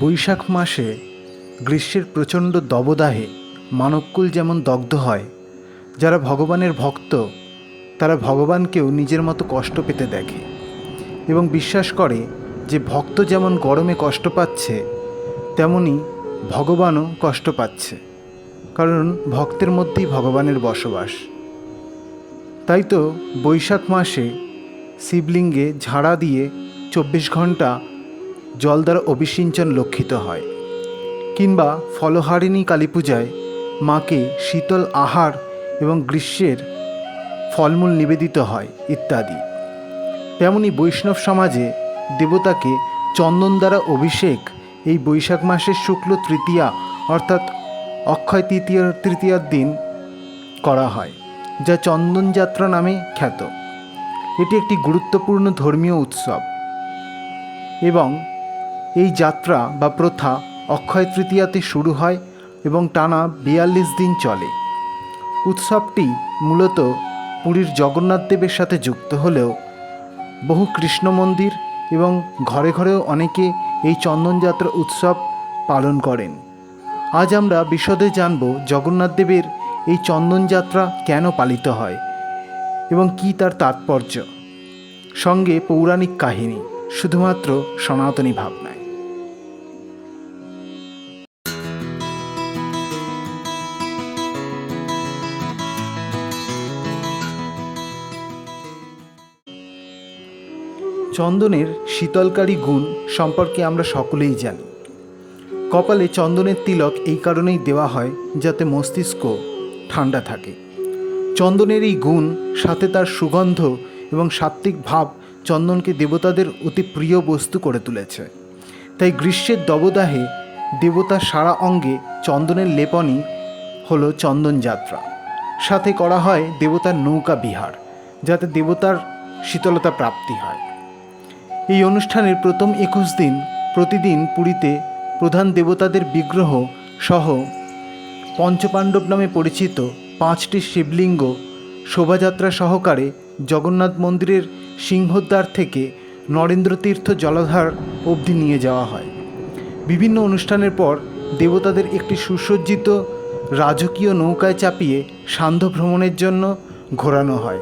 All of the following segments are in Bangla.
বৈশাখ মাসে গ্রীষ্মের প্রচণ্ড দবদাহে মানবকুল যেমন দগ্ধ হয়, যারা ভগবানের ভক্ত, তারা ভগবানকেও নিজের মতো কষ্ট পেতে দেখে এবং বিশ্বাস করে যে ভক্ত যেমন গরমে কষ্ট পাচ্ছে, তেমনি ভগবানও কষ্ট পাচ্ছে, কারণ ভক্তের মধ্যেই ভগবানের বসবাস। তাই তো বৈশাখ মাসে শিবলিঙ্গে ঝাড়া দিয়ে চব্বিশ ঘণ্টা জল দ্বারা অভিষিঞ্চন লক্ষিত হয়। কিংবা ফলহারিণী কালী পূজায় মাকে শীতল আহার এবং গ্রীষ্মের ফলমূল নিবেদিত হয় ইত্যাদি। তেমনি বৈষ্ণব সমাজে দেবতাকে চন্দন দ্বারা অভিষেক এই বৈশাখ মাসের শুক্ল তৃতীয়া অর্থাৎ অক্ষয় তৃতীয় তৃতীয়ার দিন করা হয়, যা চন্দন যাত্রা নামে খ্যাত। এটি একটি গুরুত্বপূর্ণ ধর্মীয় উৎসব। এবং এই যাত্রা বা প্রথা অক্ষয় তৃতীয়াতে শুরু হয় এবং টানা বিয়াল্লিশ দিন চলে। উৎসবটি মূলত পুরীর জগন্নাথ দেবের সাথে যুক্ত হলেও বহু কৃষ্ণ মন্দির এবং ঘরে ঘরেও অনেকে এই চন্দনযাত্রা উৎসব পালন করেন। আজ আমরা বিশদে জানব জগন্নাথ দেবের এই চন্দনযাত্রা কেন পালিত হয় এবং কি তার তাৎপর্য। সঙ্গে পৌরাণিক কাহিনী, শুধুমাত্র সনাতনী ভাবনায়। চন্দনের শীতলকারী গুণ সম্পর্কে আমরা সকলেই জানি। কপালে চন্দনের তিলক এই কারণেই দেওয়া হয় যাতে মস্তিষ্ক ঠান্ডা থাকে। চন্দনের এই গুণ সাথে তার সুগন্ধ এবং সাত্ত্বিক ভাব চন্দনকে দেবতাদের অতি প্রিয় বস্তু করে তুলেছে। তাই গ্রীষ্মের দবদাহে দেবতার সারা অঙ্গে চন্দনের লেপনই হলো চন্দন যাত্রা। সাথে করা হয় দেবতার নৌকা বিহার, যাতে দেবতার শীতলতা প্রাপ্তি হয়। এই অনুষ্ঠানের প্রথম একুশ দিন প্রতিদিন পুরীতে প্রধান দেবতাদের বিগ্রহ সহ পঞ্চপাণ্ডব নামে পরিচিত পাঁচটি শিবলিঙ্গ শোভাযাত্রা সহকারে জগন্নাথ মন্দিরের সিংহদ্বার থেকে নরেন্দ্রতীর্থ জলাধার অবধি নিয়ে যাওয়া হয়। বিভিন্ন অনুষ্ঠানের পর দেবতাদের একটি সুসজ্জিত রাজকীয় নৌকায় চাপিয়ে সান্ধ্য ভ্রমণের জন্য ঘোরানো হয়।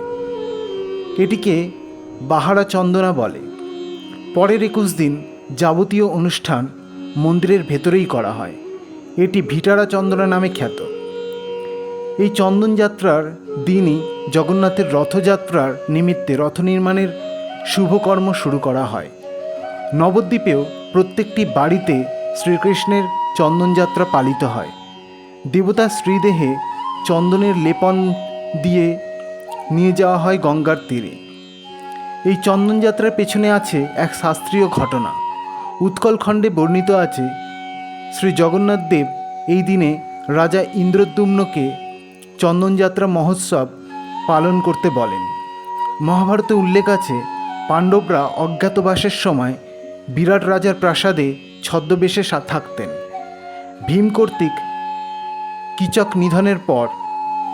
এটিকে বাহারা চন্দনা বলে। পরের একুশ দিন যাবতীয় অনুষ্ঠান মন্দিরের ভেতরেই করা হয়। এটি ভিটারা চন্দনা নামে খ্যাত। এই চন্দনযাত্রার দিনই জগন্নাথের রথযাত্রার নিমিত্তে রথ নির্মাণের শুভকর্ম শুরু করা হয়। নবদ্বীপেও প্রত্যেকটি বাড়িতে শ্রীকৃষ্ণের চন্দনযাত্রা পালিত হয়। দেবতার শ্রীদেহে চন্দনের লেপন দিয়ে নিয়ে যাওয়া হয় গঙ্গার তীরে। এই চন্দনযাত্রার পেছনে আছে এক শাস্ত্রীয় ঘটনা। উৎকল খণ্ডে বর্ণিত আছে, শ্রী জগন্নাথ দেব এই দিনে রাজা ইন্দ্রদ্যুম্নকে চন্দনযাত্রা মহোৎসব পালন করতে বলেন। মহাভারতে উল্লেখ আছে, পাণ্ডবরা অজ্ঞাতবাসের সময় বিরাট রাজার প্রাসাদে ছদ্মবেশে থাকতেন। ভীম কর্তৃক কিচক নিধনের পর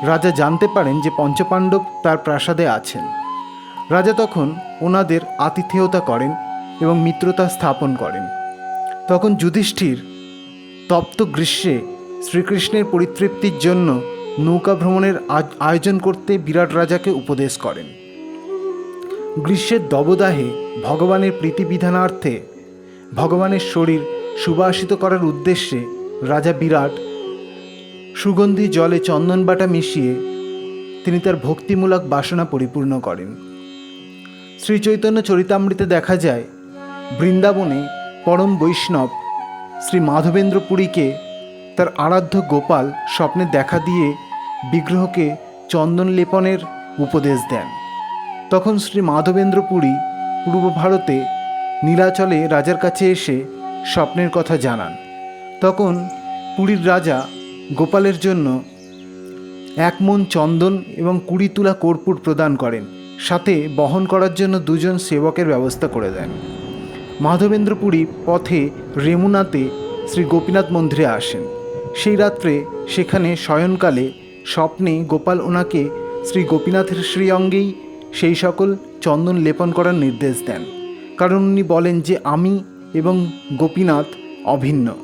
রাজা জানতে পারেন যে পঞ্চপাণ্ডব তার প্রাসাদে আছেন। রাজা তখন ওনাদের আতিথেয়তা করেন এবং মিত্রতা স্থাপন করেন। তখন যুধিষ্ঠির তপ্ত গ্রীষ্মে শ্রীকৃষ্ণের পরিতৃপ্তির জন্য নৌকা ভ্রমণের আয়োজন করতে বিরাট রাজাকে উপদেশ করেন। গ্রীষ্মের দবদাহে ভগবানের প্রীতিবিধানার্থে ভগবানের শরীর সুবাসিত করার উদ্দেশ্যে রাজা বিরাট সুগন্ধি জলে চন্দন বাটা মিশিয়ে তিনি তার ভক্তিমূলক বাসনা পরিপূর্ণ করেন। শ্রী চৈতন্য চরিতামৃতে দেখা যায়, বৃন্দাবনে পরম বৈষ্ণব শ্রী মাধবেন্দ্র পুরীকে তার আরাধ্য গোপাল স্বপ্নে দেখা দিয়ে বিগ্রহকে চন্দন লেপনের উপদেশ দেন। তখন শ্রী মাধবেন্দ্র পুরী পূর্ব ভারতে নীলাচলে রাজার কাছে এসে স্বপ্নের কথা জানান। তখন পুরীর রাজা গোপালের জন্য এক মন চন্দন এবং কুড়ি তুলা কর্পূর প্রদান করেন। সাথে বহন করার জন্য দুজন সেবকের ব্যবস্থা করে দেন। মাধবেন্দ্র পুরী পথে রেমুনাতে শ্রী গোপীনাথ মন্দিরে আসেন। সেই রাত্রে সেখানে শয়নকালে স্বপ্নে গোপাল ওনাকে শ্রী গোপীনাথের শ্রীঅঙ্গেই সেই সকল চন্দন লেপন করার নির্দেশ দেন। কারণ উনি বলেন যে আমি এবং গোপীনাথ অভিন্ন।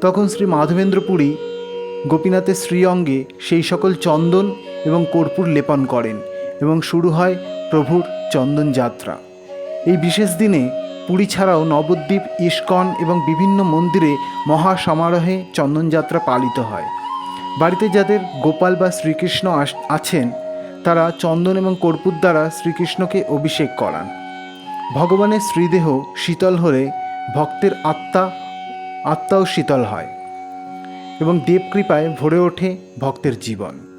তখন শ্রী মাধবেন্দ্র পুরী গোপীনাথের শ্রীঅঙ্গে সেই সকল চন্দন এবং কর্পূর লেপন করেন। এবং শুরু হয় প্রভুর চন্দন যাত্রা। এই বিশেষ দিনে পুরী ছাড়াও নবদ্বীপ, ইস্কন এবং বিভিন্ন মন্দিরে মহা সমারোহে চন্দনযাত্রা পালিত হয়। বাড়িতে যাদের গোপাল বা শ্রীকৃষ্ণ আছেন, তারা চন্দন এবং কর্পূর দ্বারা শ্রীকৃষ্ণকে অভিষেক করান। ভগবানের শ্রীদেহ শীতল হলে ভক্তের আত্মা, আত্মাও শীতল হয় এবং দেবকৃপায় ভরে ওঠে ভক্তের জীবন।